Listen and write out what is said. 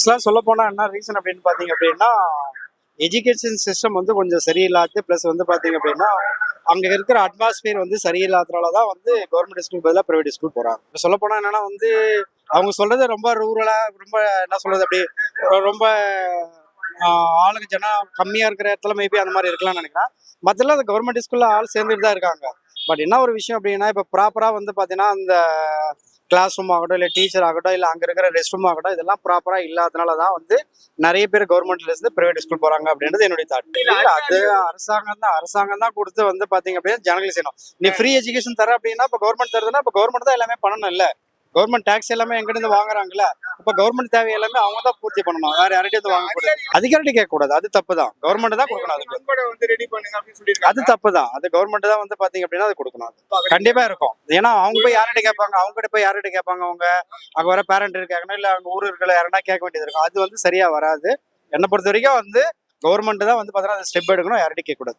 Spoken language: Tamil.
ஆக்சுவலாக சொல்ல போனால் என்ன ரீசன் அப்படின்னு பார்த்தீங்க அப்படின்னா எஜுகேஷன் சிஸ்டம் வந்து கொஞ்சம் சரியில்லாது ப்ளஸ் வந்து பார்த்தீங்க அப்படின்னா அங்கே இருக்கிற அட்மாஸ்பியர் வந்து சரியில்லாதனால தான் வந்து கவர்மெண்ட் ஸ்கூல் பதிலாக ப்ரைவேட் ஸ்கூல் போகிறாங்க இப்போ சொல்ல போனால் என்னன்னா வந்து அவங்க சொல்கிறது ரொம்ப ரூரலாக ரொம்ப என்ன சொல்கிறது அப்படி ரொம்ப ஆளுங்க ஜனம் கம்மியாக இருக்கிற இடத்துல மேபி அந்த மாதிரி இருக்கலாம்னு நினைக்கிறேன். மற்றெல்லாம் அந்த கவர்மெண்ட் ஸ்கூலில் ஆள் சேர்ந்துட்டு தான் இருக்காங்க. பட் என்ன ஒரு விஷயம் அப்படின்னா இப்போ ப்ராப்பராக வந்து பார்த்தீங்கன்னா அந்த கிளாஸ் ரூம் ஆகட்டும் இல்லை டீச்சர் ஆகட்டும் இல்லை அங்கே இருக்கிற ரெஸ்ட் ரூம் ஆகட்டும் இதெல்லாம் ப்ராப்பராக இல்லாதனால தான் வந்து நிறைய பேர் கவர்மெண்ட்ல இருந்து பிரைவேட் ஸ்கூல் போறாங்க அப்படின்றது என்னுடைய தாட் இல்ல அது அரசாங்கம் தான் அரசாங்கம் தான் கொடுத்து வந்து பாத்தீங்க அப்படின்னா ஜனங்களுக்கு செய்யணும். நீ ஃப்ரீ எஜுகேஷன் தர அப்படின்னா இப்போ கவர்மெண்ட் தருதுன்னா இப்போ கவர்மெண்ட் தான் எல்லாமே பண்ணணும் இல்ல கவர்மெண்ட் டாக்ஸ் எல்லாமே எங்கிட்ட வாங்குறாங்கல்ல இப்போ கவர்மெண்ட் தேவை எல்லாமே அவங்க தான் பூர்த்தி பண்ணணும். வேற யார்கிட்ட இருந்து வாங்க கூடாது. அதிகாரிட்ட கேட்க கூடாது அது தப்பு தான் கவர்மெண்ட் தான் கொடுக்கணும் அதுக்கு. அது தப்பு தான் அது கவர்மெண்ட் தான் வந்து பாத்தீங்க அப்படின்னா அது கொடுக்கணும். கண்டிப்பா இருக்கும். ஏன்னா அவங்க போய் யார்கிட்ட கேட்பாங்க? அவங்க கிட்ட போய் யார்கிட்ட கேட்பாங்க அவங்க? அங்க வர பேரண்ட் இருக்காங்கன்னா இல்ல அவங்க ஊர் இருக்கிற யாருன்னா கேட்க வேண்டியது இருக்கும். அது வந்து சரியா வராது. என்னை பொறுத்த வரைக்கும் வந்து கவர்மெண்ட் தான் வந்து பாத்தீங்கன்னா ஸ்டெப் எடுக்கணும். யார்கிட்ட கேட்க கூடாது